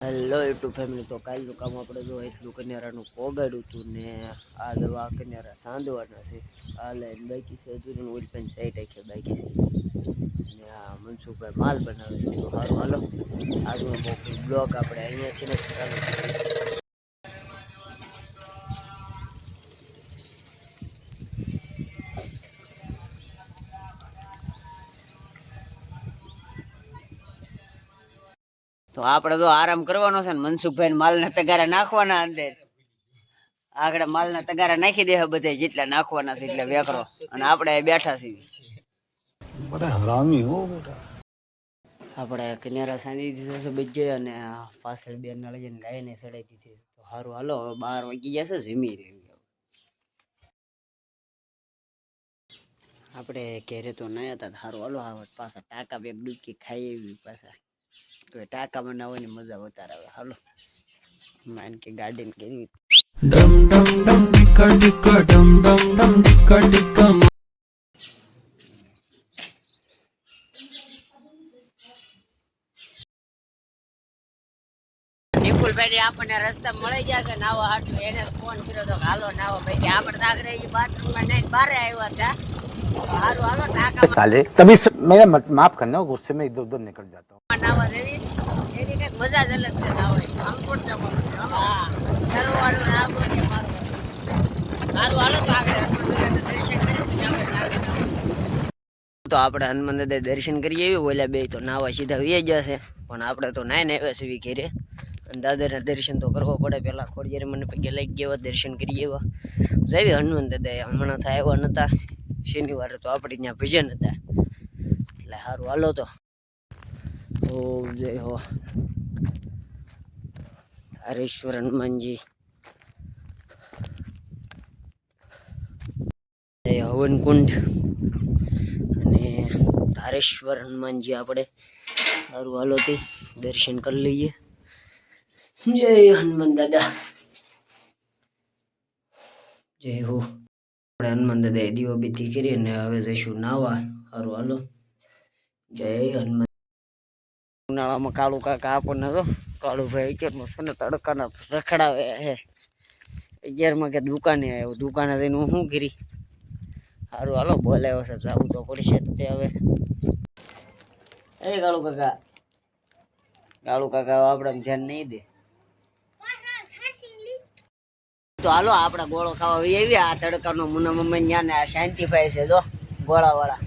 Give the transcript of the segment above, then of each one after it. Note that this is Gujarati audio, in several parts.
હેલો યુટ્યુબ ફેમિલી તો કાલનું કામ આપણે જો એટલું કન્યારાનું પોગાડ્યું હતું ને આ દવા કન્યારા સાંધવાના છે. આ લાઈન બાકી છે હજુ ઓઇલ પેન સાઈડ રાખી બાકી છે. ને આ મનસુખભાઈ માલ બનાવે છે. તો સારું હાલો. આજનો બ્લોક આપણે અહીંયાથી ને ચાલુ તો આપણે તો આરામ કરવાનો છે ને મનસુખભાઈ માલના તગારા નાખવાના અંદર. આગળ માલના તગારા નાખી દે બધે જેટલા નાખવાના છે એટલે વેકરો. અને આપણે બેઠા છીએ. બધા હરામી હો બેટા. આપણે કિનારા સાંધી દીધો છે બીજે અને પાછળ બે નળીને ગાયને ચડાવી દીધી તો સારું હાલો હવે બાર વાગી ગયા છે ઝીમી લેવી આપણે ઘેરે તો નહીં હતા સારું હાલો આવે પાછા ટાંકા બે ડૂબકી ખાઈ એવી પાછા. ટાકા બનાવવાની મજા વધારે આવે. હાલો. માન કે ગાર્ડન કેવી Dum dum dum dicka dicka dum dum dum dicka dicka Nikulbhai આપણને રસ્તા મળી જશે નાવો હાટું એને ફોન કર્યો તો હાલો નાવો ભાઈ આપણે આગળ એ બાથરૂમમાં નહીં બારે આવ્યા હતા. साले तभी स- मेरा मत- माफ करना गुस्से में इधर उधर निकल जाता हूँ નાવા જેવી એની કઈક મજા જ અલગ છે નાવાની અંકુટ જવાનું હા સરવાળું ને આવું ને મારું હારું હાલો તો આગળ હનુમાન દાદાના દર્શન કરી પછી આપણે નાગે નાવા. તો આપણે હનુમાન દાદા દર્શન કરીએ એવી ઓલા બે તો નાવા સીધા વી જશે પણ આપણે તો નાઈ ને આવ્યા છીએ ઘેરે અને દાદાના દર્શન તો કરવા પડે પહેલાં ખોડિયારે મને પગે લઈ ગયા દર્શન કરી એવા જાવી હનુમાન દાદા હમણાં થાય એવા નહોતા શનિવારે તો આપણે ત્યાં ભજન હતા. એટલે સારું હાલો તો. ઓમ જય હો. હરેશ્વર હનુમાનજી. જય હવન કુંડ અને ધારેશ્વર હનુમાનજી આપણે. સારું હાલોથી દર્શન કરી લઈએ. જય હનુમાન દાદા. જય હો. આપણે હનુમાન દાદાએ દીવો બીતી કરી અને હવે જઈશું નાવા. સારું હાલો. જય હનુમાન. ઉનાળામાં કાળું કાકા આપણને તો કાળુભાઈ અગિયારમાં છે તડકાના રખડાવે હે અગિયારમાં કે દુકાને આવ્યો, દુકાને જઈને હું શું કરી? સારું હાલો બોલાવ્યો છે, જવું તો પડશે તે હવે. એ કાળુ કાકા. કાળુ કાકા, આપણે ધ્યાન નહીં દે. તો હાલો, આપણે ગોળો ખાવા આવી આ તડકાનો મુના મમ્મી ત્યાં આ શાંતિભાઈ છે, જો, ગોળાવાળા.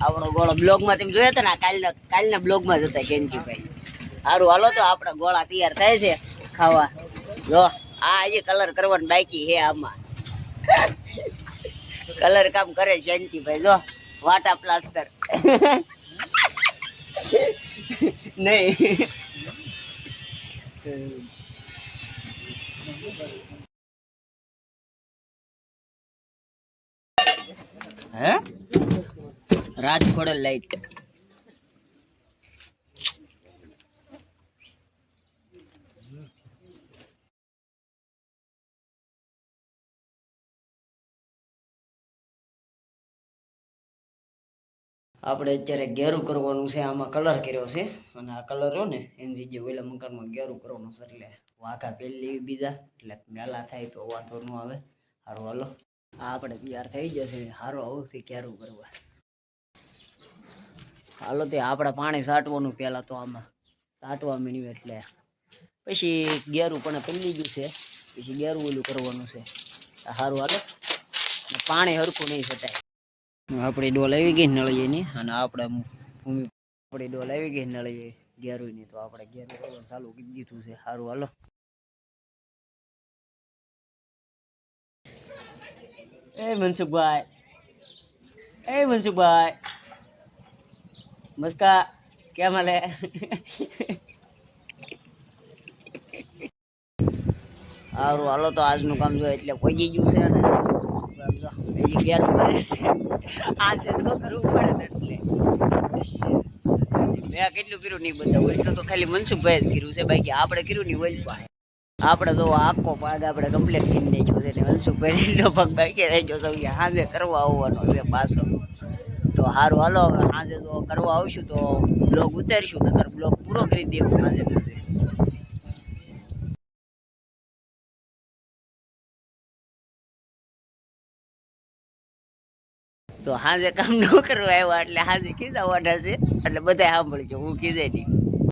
આપણો ગોળો બ્લોગમાં તમે જોયા હતા ને કાલના કાલના બ્લોગમાં જ હતા શાંતિભાઈ. સારું હાલો, તો આપણા ગોળા તૈયાર થાય છે ખાવા. જો, આ હજી કલર કરવાનું બાકી છે આમાં. કલર કામ કરે શાંતિભાઈ, જો. વાટા પ્લાસ્ટર. નહીં. હે? રાજખોડે લાઈટ આપણે અત્યારે ઘેરું કરવાનું છે, આમાં કલર કર્યો છે. અને આ કલર રહ્યો ને એની જગ્યાએ ઓલા મકાનમાં ઘેરું કરવાનું છે, એટલે વાઘા પહેલી બીજા, એટલે મેલા થાય તો વાંધો ન આવે. સારું હાલો. આપણે તૈયાર થઈ જશે. સારું આવથી ક્યારું કરવા? હાલો તે આપણે પાણી સાટવાનું પહેલાં તો આમાં સાટવા મીણ્યું એટલે. પછી ગેરું પણ પલ્લી ગયું છે. પછી ગેરું ઓલું કરવાનું છે. સારું હાલો. પાણી હરખું નહીં સટાય આપણી ડોલ આવી ગઈ નળીએની અને આપણે ભૂમિ આપણી ડોલ આવી ગઈ નળીએ ગેરુની તો આપણે ગેરું ચાલુ કરી દીધું છે. સારું હાલો. એ મનસુખભાઈ એ મનસુખભાઈ મસ્કા કેમ હાલે સારું હાલો તો આજનું કામ જો એટલે પગી ગયું છે ને હજી ગેસ ભરે છે આજે તો કરવું પડે ને એટલે. મેં કેટલું કર્યું નહીં બધા એટલું તો ખાલી મનસુખભાઈ જ કર્યું છે બાકી આપણે કર્યું નહીં હોય આપણે તો આખો પાગ આપણે કમ્પ્લીટ કરી નાખ્યો છે. એટલે હંસુભાઈનો પગ બાકી રાખ્યો સૌ સાંજે કરવા આવવાનો છે પાછો. તો સારું હાલો સાંજે તો કરવા આવશું તો બ્લોગ ઉતારીશું, નકર બ્લોગ પૂરો કરી દેવું સાંજે સાંજે તો હાજે કામ ન કરવા આવ્યા, એટલે હાજે કીધા વાઢા છે. એટલે બધા સાંભળજો, હું કીધે નહીં